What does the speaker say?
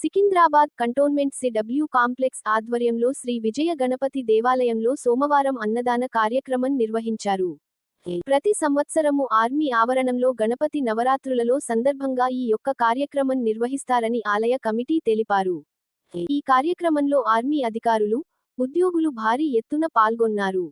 Secunderabad cantonment CW complex ఆధ్వర్యంలో శ్రీ విజయ గణపతి దేవాలయంలో సోమవారం అన్నదాన కార్యక్రమం నిర్వహించారు. ప్రతి సంవత్సరము ఆర్మీ ఆవరణంలో గణపతి నవరాత్రులలో సందర్భంగా ఈ యొక్క కార్యక్రమం నిర్వహిస్తారని ఆలయ కమిటీ తెలిపారు. ఈ కార్యక్రమంలో ఆర్మీ అధికారులు ఉద్యోగులు భారీ ఎత్తున పాల్గొన్నారు.